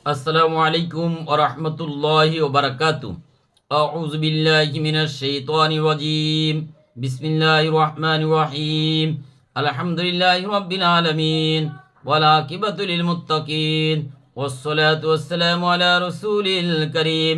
আসসালামু আলাইকুম ওয়া রাহমাতুল্লাহি ওয়া বারাকাতুহু আউযু বিল্লাহি মিনাশ শাইতানির রাজীম বিসমিল্লাহির রহমানির রহিম আলহামদুলিল্লাহি রাব্বিল আলামিন ওয়াল আকিবাতু লিল মুত্তাকিন والصلاة والسلام على رسول الكريم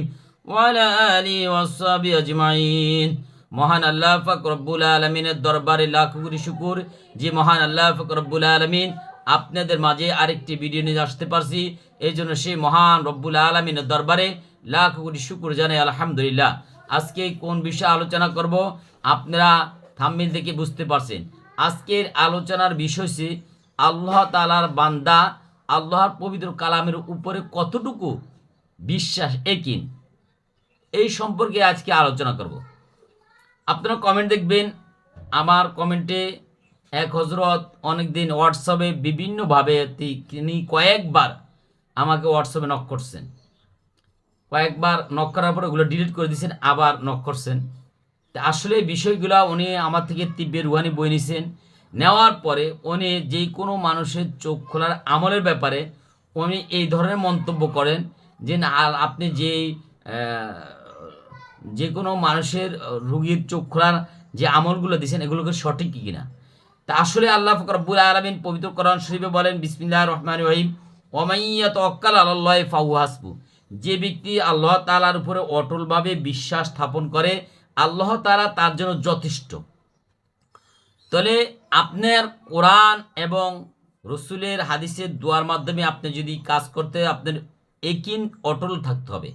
وعلى آله وصحبه أجمعين মহান আল্লাহ ফাক রব্বুল আলমিনের দরবারে লাখ কোটি শুকুর যে মহান আল্লাহ ফাক রব্বুল আলমিন আপনাদের মাঝে আরেকটি ভিডিও নিয়ে আসতে পারছি। এই জন্য সেই মহান রব্বুল আলমিনের দরবারে লাখ কোটি শুকুর জানাই, আলহামদুলিল্লাহ। আজকে কোন বিষয়ে আলোচনা করব? আপনারা থাম্মিল থেকে বুঝতে পারছেন। আজকের আলোচনার বিষয় হচ্ছে, আল্লাহ তালার বান্দা আল্লাহর পবিত্র কালামের উপরে কতটুকু বিশ্বাস একিন এই সম্পর্কে আজকে আলোচনা করব। আপনারা কমেন্ট দেখবেন, আমার কমেন্টে এক হজরত অনেকদিন হোয়াটসঅ্যাপে বিভিন্নভাবে তিনি কয়েকবার আমাকে হোয়াটসঅ্যাপে নক করছেন। কয়েকবার নক করার পরে ওগুলো ডিলিট করে দিয়েছেন, আবার নক করছেন। আসলে বিষয়গুলো উনি আমার থেকে তীব্র রুহানি বই নিছেন। নেওয়ার পরে উনি যে কোনো মানুষের চোখ খোলার আমলের ব্যাপারে উনি এই ধরনের মন্তব্য করেন যে, না আপনি যেই যে কোনো মানুষের রুগীর চোখ খোলার যে আমলগুলো দিয়েছেন, এগুলোকে সঠিক কিনা? তা আসলে আল্লাহ ফকরবুল আলমিন পবিত্র কোরআন শরীফে বলেন বিসমিল্লাহ রহমান রহিম ওমাইয়া তক্কাল আল্লাহ ফাউ হাসবু। যে ব্যক্তি আল্লাহ তালার উপরে অটলভাবে বিশ্বাস স্থাপন করে, আল্লাহ তালা তার জন্য যথেষ্ট। তাহলে আপনার কোরআন এবং রসুলের হাদিসের দোয়ার মাধ্যমে আপনি যদি কাজ করতে, আপনার একিন অটল থাকতে হবে।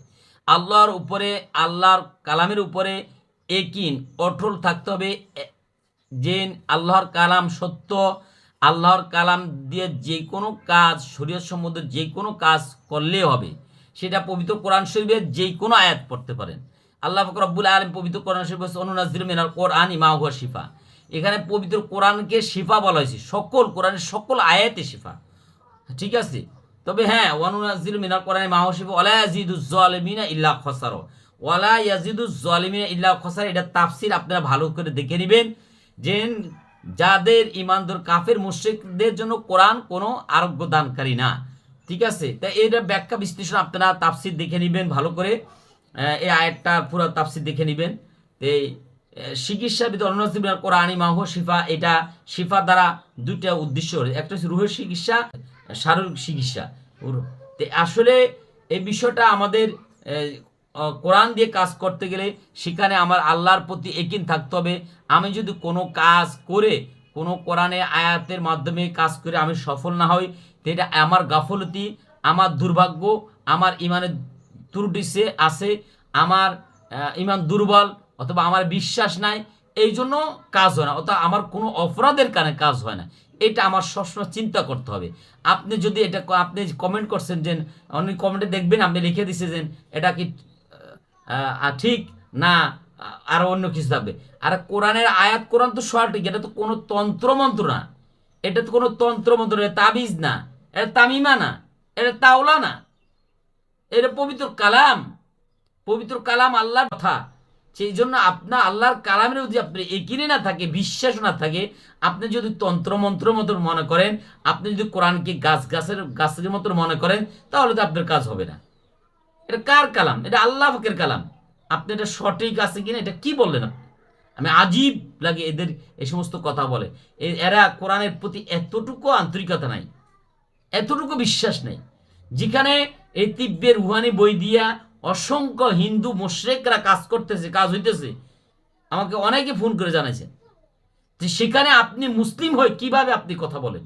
আল্লাহর উপরে, আল্লাহর কালামের উপরে একিন অটল থাকতে হবে যে আল্লাহর কালাম সত্য, আল্লাহর কালাম দিয়ে যে কোনো কাজ, শরীয়ত সম্বন্ধে যে কোনো কাজ করলে হবে। সেটা পবিত্র কোরআন শরীফের যে কোনো আয়াত পড়তে পারেন। আল্লাহ ফকর রব্বুল আলম পবিত্র কোরআন শরীফ অনুনাজির মিনার কোরআন ইমা হুয়া শিফা। এখানে পবিত্র কোরআনকে শিফা বলা হয়েছে। সকল কোরআনের সকল আয়াতে শিফা। ঠিক আছে? তবে হ্যাঁ ওয়ানুনাজিল মিনাল কোরআনে মাহশিফ ওয়ালা ইয়াজিদুজ জালিমিনা ইল্লা খসার। ওয়ালা ইয়াজিদুজ জালিমিনা ইল্লা খসার, এটা তাফসির, আপনারা ভালো করে দেখে নেবেন। যে যাদের ইমানদর কাফের মুশরিকদের জন্য কোরআন কোনো আরোগ্য দানকারী না। ঠিক আছে? তা এটা ব্যাখ্যা বিশ্লেষণ আপনারা তাফসির দেখে নেবেন ভালো করে। এই আয়াতটার পুরো তাফসির দেখে নেবেন। এই আহ, চিকিৎসা বিদ অন্যসিবিনার কোরআনি মাহ শিফা এটা শিফা দ্বারা দুইটা উদ্দেশ্য একটা হচ্ছে রুহের চিকিৎসা শারীরিক চিকিৎসা। তো আসলে এই বিষয়টা আমাদের কোরআন দিয়ে কাজ করতে গেলে সেখানে আমার আল্লাহর প্রতি একিন থাকতে হবে। আমি যদি কোনো কাজ করে, কোনো কোরআনে আয়াতের মাধ্যমে কাজ করে আমি সফল না হই এটা আমার গাফলতি, আমার দুর্ভাগ্য, আমার ইমানের ত্রুটি সে আছে, আমার ইমান দুর্বল অথবা আমার বিশ্বাস নাই, এই জন্য কাজ হয় না। অর্থাৎ আমার কোনো অপরাধের কারণে কাজ হয় না। এটা আমার সবসময় চিন্তা করতে হবে। আপনি যদি এটা আপনি কমেন্ট করছেন যে, অনেক কমেন্টে দেখবেন, আপনি লিখে দিছে যে, এটা কি ঠিক না আর অন্য কিছু থাকবে। আর কোরআনের আয়াত, কোরআন তো সঠিক, এটা তো কোনো তন্ত্রমন্ত্র না। এটা তো কোনো তন্ত্রমন্ত্র না তাবিজ না, এটা তামিমা না, এটা তাওলা না। এটা পবিত্র কালাম। পবিত্র কালাম আল্লাহর কথা। সেই জন্য আপনার আল্লাহর কালামের যদি আপনি একিনে না থাকে, বিশ্বাস না থাকে, আপনি যদি তন্ত্রমন্ত্র মতো মনে করেন, আপনি যদি কোরআনকে গাছ গাছের গাছের মতো মনে করেন, তাহলে তো আপনার কাজ হবে না। এটা কার কালাম? এটা আল্লাহ পাকের কালাম। আপনি এটা সঠিক আছে কিনা, এটা কি বললেন আমি আজীব লাগে এদের এই সমস্ত কথা বলে। এ- এরা কোরআনের প্রতি এতটুকু আন্তরিকতা নাই, এতটুকু বিশ্বাস নেই, যেখানে এই তিব্বের রুহানি বই দিয়া অসংখ্য হিন্দু মোশরেকরা কাজ করতেছে, কাজ হইতেছে। আমাকে অনেকে ফোন করে জানাইছেন যে সেখানে আপনি মুসলিম হয়ে কীভাবে আপনি কথা বলেন?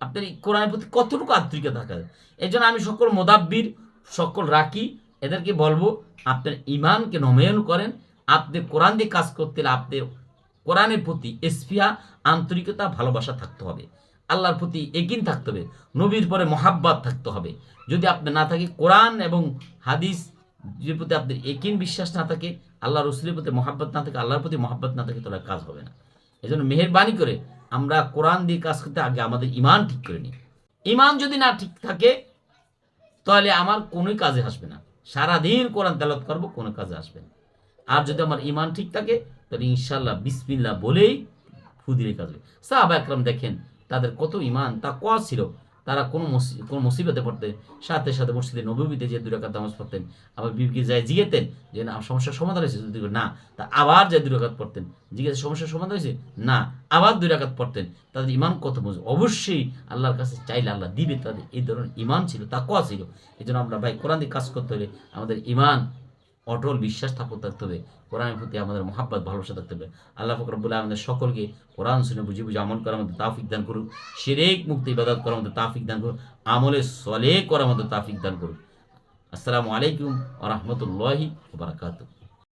আপনার কোরআনের প্রতি কতটুকু আন্তরিকতা থাকা? এই জন্য আমি সকল মোদাব্বির সকল রাখি এদেরকে বলব, আপনার ইমানকে নমায়ন করেন, আপনি কোরআন দিয়ে কাজ করতে হলে আপনার কোরআনের প্রতি এসপিয়া আন্তরিকতা, ভালোবাসা থাকতে হবে। আল্লাহর প্রতি একিন থাকতে হবে, নবীর পরে মহাব্বাত থাকতে হবে। যদি আপনি না থাকে, কোরআন এবং হাদিস যে প্রতি আপনার একিন বিশ্বাস না থাকে, আল্লাহ রসুলের প্রতি মহাব্বত না থাকে, আল্লাহর প্রতি মহাব্বত না থাকে তাহলে কাজ হবে না। এই জন্য মেহরবানি করে আমরা কোরআন দিয়ে কাজ করতে আগে আমাদের ইমান ঠিক করে নিই। ইমান যদি না ঠিক থাকে তাহলে আমার কোনো কাজে আসবে না। সারাদিন কোরআন তেলত করব, কোনো কাজে আসবে না। আর যদি আমার ইমান ঠিক থাকে, তাহলে ইনশাল্লাহ বিসমিল্লা বলেই ফুদিরে কাজ হবে। সাহাবা একরাম দেখেন, তাদের কত ইমান তা ক ছিল। তারা কোনো কোনো মুসিবতে পড়তেন, সাথে সাথে মসজিদে নবীতে যে দুই রাকাত নামাজ পড়তেন, আবার বিবিকে যায় জিগেতেন যে না, সমস্যার সমাধান হয়েছে? যদি না, তা আবার যে দুই রাকাত পড়তেন, জিজ্ঞেস সমস্যার সমাধান হয়েছে? না, আবার দুই রাকাত পড়তেন। তাদের ইমান কত মজবুত? অবশ্যই আল্লাহর কাছে চাইলে আল্লাহ দিবে, তাদের এই ধরনের ইমান ছিল তাকওয়া ছিল। এই জন্য আমরা ভাই কোরআন দিয়ে কাজ করতে হলে আমাদের ইমান অটল বিশ্বাস স্থাপন থাকতে হবে। কোরআনের প্রতি আমাদের মহাব্বাত, ভালোবাসা থাকতে হবে। আল্লাহ ফকরবুল্লাহ আমাদের সকলকে কোরআন শুনে বুঝে বুঝে আমল করার মধ্যে তাফিক দান করুক। সেরেক মুক্তি, ইবাদত করার মধ্যে তাফিক দান করুক। আমলে সলে করার মধ্যে তাফিক দান করুক। আসসালামু আলাইকুম ওয়া রহমতুল্লাহি বারাকাতুহু।